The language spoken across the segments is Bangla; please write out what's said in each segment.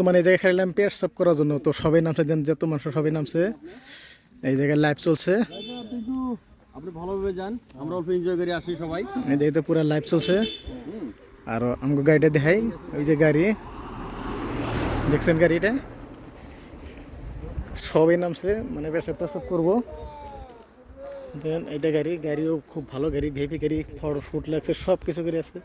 বর্তমানে এই জায়গায় খেলাম পেট সাফ করার জন্য। তো সবাই নামছে দেন যত মানুষ সবাই নামছে। এই জায়গায় লাইভ চলছে। আপনি ভালোভাবে যান আমরা অল্প এনজয় করে আসি সবাই। এই জায়গাতে পুরো লাইভ চলছে। আর আমাকে গাড়িটা দেখাই ওই যে গাড়ি। দেখছেন গাড়িটা সবাই নামছে মানে পেশাব টেশাব করব। দেন এইটা গাড়ি গাড়িও খুব ভালো গাড়ি ভিপি গাড়ি ফটো ফুট লাগছে সব কিছু গাড়ি আছে।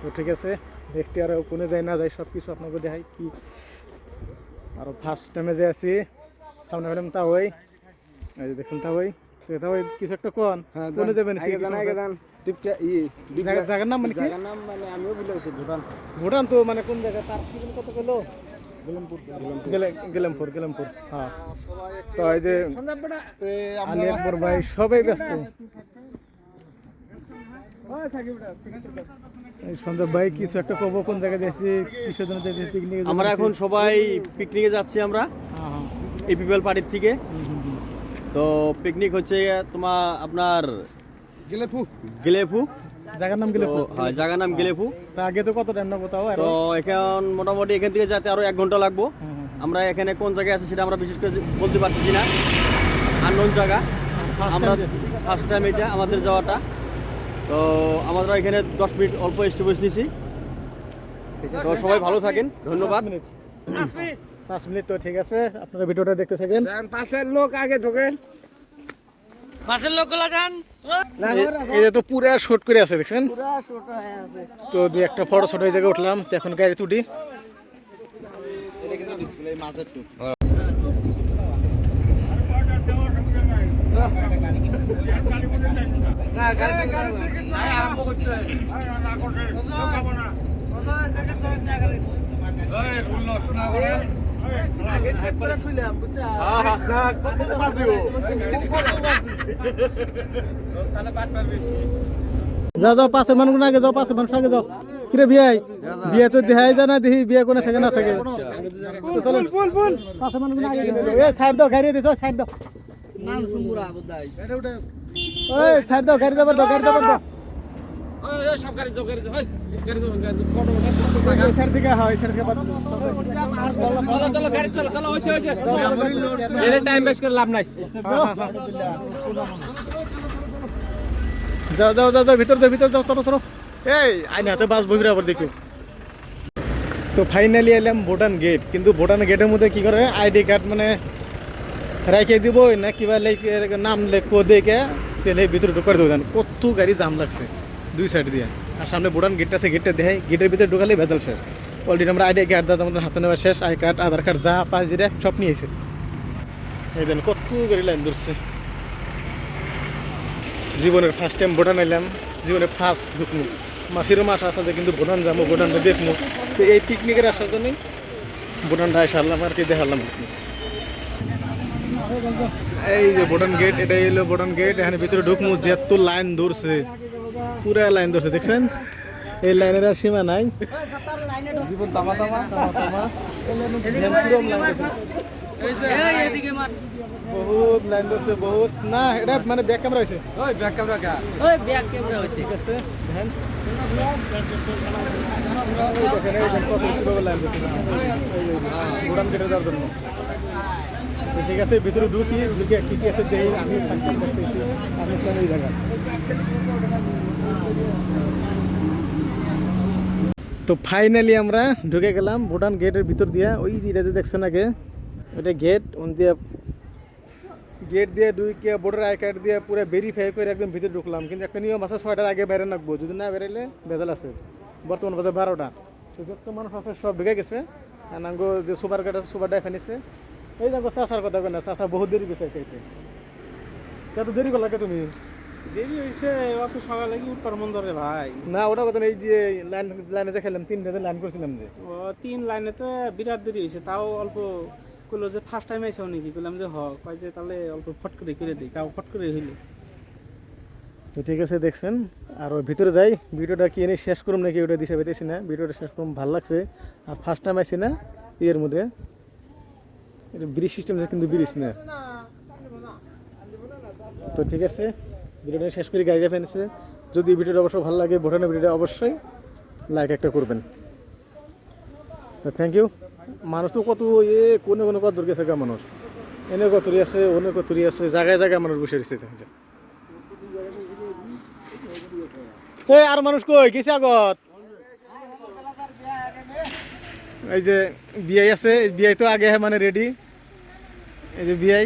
তো ঠিক আছে দেখতে আর কোনে যায় না যায় সব কিছু আপনাকে দেখাই কি। আর ফার্স্ট টাইমে যে আছি সামনে ম্যাডাম তা ওই দেখুন তা ওই তা ওই কিছু একটা কোন? কোনে যাবেন? জায়গার নাম মানে কি? নাম মানে আমিও ভুলে গেছি ভুটান। ভুটান তো মানে কোন জায়গা তার কত কিলো গেলে- গেলামপুর গেলামপুর হ্যাঁ। তো এই যে আলী আকবর ভাই সবাই ব্যস্ত। এই ভাই কিছু একটা কব কোন জায়গায় যাচ্ছি কিসের জন্য যাচ্ছি পিকনিক আমরা এখন সবাই পিকনিকে যাচ্ছি আমরা হ্যাঁ, এই পিপল পার্টির থেকে তো পিকনিক হচ্ছে তোমার আপনার গেলেফু। গেলেফু। জায়গার নাম গেলামপুর হ্যাঁ, জায়গার নাম গেলেফু। তা আগে তো কত টাইম লাগবো তাও? তো এখন মোটামুটি এখান থেকে যেতে আরও এক ঘণ্টা লাগবো। আমরা এখানে কোন জায়গায় আছে সেটা আমরা বিশেষ করে বলতে পারতেছি না। আননোন জায়গা। আমরা ফার্স্ট টাইম এটা আমাদের যাওয়াটা। তো আমরা এখানে দশ মিনিট অল্প স্টপেজ নিছি। তো সবাই ভালো থাকেন। ধন্যবাদ। পাঁচ মিনিট। পাঁচ মিনিট। তো ঠিক আছে। আপনারা ভিডিওটা দেখতে থাকেন। পাশের লোক আগে ঢোকেন। এই- এই যে তো পুরা শুট করে আছে দেখছেন? তো দু একটা ফটো ছোট এই জায়গায় উঠলাম তো এখন গাড়ি তুটি এটা ডিসপ্লে মাঝের টু যাও যাও পাঁচের মানুষ আগে যাও পাঁচের মানুষ আগে যাও। কিরে বিয়াই? বিয়ে তো দেখাই যায় না দেখি বিয়ে কোনে থাকে না থাকে। পাঁচের মানুষ আগে। এ সাইড দাও গাড়ি দিছো সাইড দাও। ওই সাইড দাও গাড়ি যাবার দাও গাড়ি যাবার দাও সব গাড়ি যাও গাড়ি যাও গাড়ি এই সাইড থেকে হয় এই সাইড থেকে বাদ দাও। টাইম বেস্ট করে লাভ নাই। যাও যাও যাও যাও ভিতর যাও ভিতর যাও চলো চলো। এই আইন হাতে বাস বহিরে আবার দেখো। তো ফাইনালি এলাম ভুটান গেট কিন্তু ভুটান গেটের মধ্যে কি করে? আইডি কার্ড মানে রাইখে দিব না কিবা লাইক নাম লেখো দেখে তেলে ভিতরে ঢুকার দেবেন কত গাড়ি জাম লাগছে। দুই সাইড দিয়ে। আর সামনে ভুটান গেটটা আছে গেটটা দেখাই গেটের ভিতরে ঢুকালে ভেজাল শেষ। অলরেডি আমরা আইডি কার্ড যা আমাদের হাতে নেওয়া শেষ আই কার্ড আধার কার্ড যা পাঁচ জিরা সব নিয়েছে। এই দেন কত গাড়ি লাইন ধরছে। জীবনের ফার্স্ট টাইম ভুটান এলাম জীবনে ফার্স্ট ঢুকমু মাফিরও মাস আসা যে কিন্তু ভুটান যাব ভুটানটা দেখব। তো এই পিকনিকের আসার জন্যই ভুটানটা এসে আনলাম আর কি দেখালাম। এই যে ভুটান গেট এটাই হলো ভুটান গেট এখানে ভিতরে ঢুকমু যেত লাইন ধরছে। পুরা লাইন ধরছে দেখছেন? এই লাইনের আর সীমা নাই। জীবন তামা তামা তামা তামা। কিরম লাইন ধরছে? বহুত লাইন ধরছে বহুত। না এটা মানে ব্যাক ক্যামেরা হয়েছে। ওই ব্যাক ক্যামেরা কা। ঠিক আছে দেখেন। এই দেখেন, এই দেখেন কত লাইন ধরছে। কেটে যাওয়ার জন্য। তো ঠিক আছে, ভিতরে ঢুকি, ঢুকে কি কি আছে দেখি আমি আমি এই জায়গা তো ফাইনালি আমরা ঢুকে গেলাম, ভুটান গেটের ভিতর দিয়ে। ওই যেটা দেখছেন আগে, ওইটা গেট ওন দিয়ে গেট দিয়ে দুই কে ভোটার আই কার্ড দিয়ে পুরো ভেরিফাই করে একদম ভিতরে ঢুকলাম। কিন্তু একটা নিয়ম আছে, ছয়টার আগে বাইরে রাখব যদি না বেরোলে ভেজাল আছে। বর্তমান বাজে বারোটা। তো যত মানুষ আছে, সব ঢুকে গেছে। আর নাঙ্গো যে সুপার কার্ড আছে, সুপার ডাই ফেনিছে এই দেখো চাষার কথা কেন চাষা বহুত দেরি গেছে খাইতে কত দেরি করলা কে তুমি? দেরি হইছে অত সকালে কি উঠবার মন ধরে ভাই। না ওটা কথা এই যে লাইন লাইনে যে খেলাম তিনটা লাইন করছিলাম যে। ও তিন লাইনে তো বিরাট দেরি হয়েছে তাও অল্প কইলো যে ফার্স্ট টাইম আইসাও নাকি? কইলাম যে হ কয় যে তাহলে অল্প ফট করে করে দিই তাও ফট করে হইল। তো ঠিক আছে দেখছেন? আর ভিতরে যাই ভিডিওটা কি এনে শেষ করুম নাকি ওটা দিশা পেতেছি না ভিডিওটা শেষ করুম ভালো লাগছে। আর ফার্স্ট টাইম আইছি না ইয়ের মধ্যে। এটা ব্রিজ সিস্টেম কিন্তু ব্রিজ না? তো ঠিক আছে, ভিডিওটা শেষ করে গাড়িটা ফেনছে যদি ভিডিওটা অবশ্য ভালো লাগে ভুটানের ভিডিওটা, অবশ্যই লাইক একটা করবেন। তো থ্যাংক ইউ মানুষ তো কত এ কোনে কোনো কত দূর গেছে গা মানুষ। এনে কতরি আছে অন্য কতরি আছে, জায়গায় জায়গায় মানুষ বসে রয়েছে যায়। আর মানুষ কই? গেছে আগত? এই যে বিআই আছে বিআই তো আগে মানে রেডি এই যে বিআই।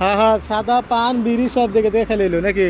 হ্যাঁ হ্যাঁ সাদা পান বিড়ি সব দেখে দেখে নিল নাকি?